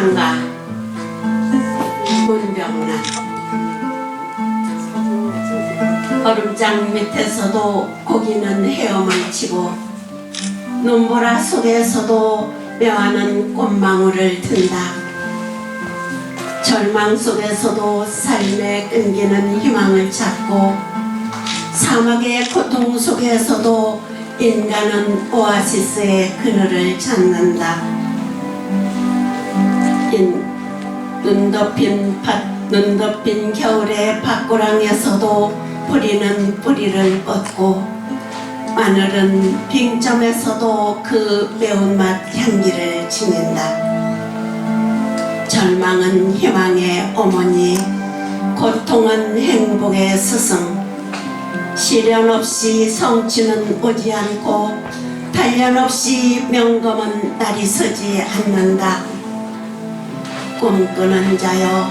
영란 얼음장 밑에서도 고기는 헤엄을 치고 눈보라 속에서도 묘하는 꽃망울을 든다. 절망 속에서도 삶에 끈기는 희망을 찾고 사막의 고통 속에서도 인간은 오아시스의 그늘을 찾는다. 인, 눈 덮인 밭, 눈 덮인 겨울의 밭고랑에서도 뿌리는 뿌리를 뻗고 마늘은 빙점에서도 그 매운맛 향기를 지닌다. 절망은 희망의 어머니, 고통은 행복의 스승. 시련 없이 성취는 오지 않고 단련 없이 명검은 날이 서지 않는다. 꿈꾸는 자여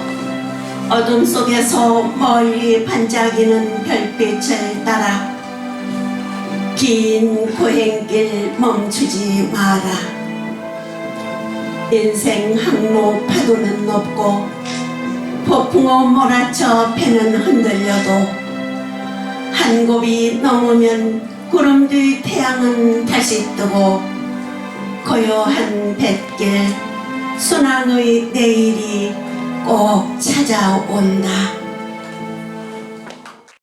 어둠 속에서 멀리 반짝이는 별빛을 따라 긴 고행길 멈추지 마라. 인생 항로 파도는 높고 폭풍우 몰아쳐 배는 흔들려도 한 곱이 넘으면 구름 뒤 태양은 다시 뜨고 고요한 뱃길 순항의 내일이 꼭 찾아온다.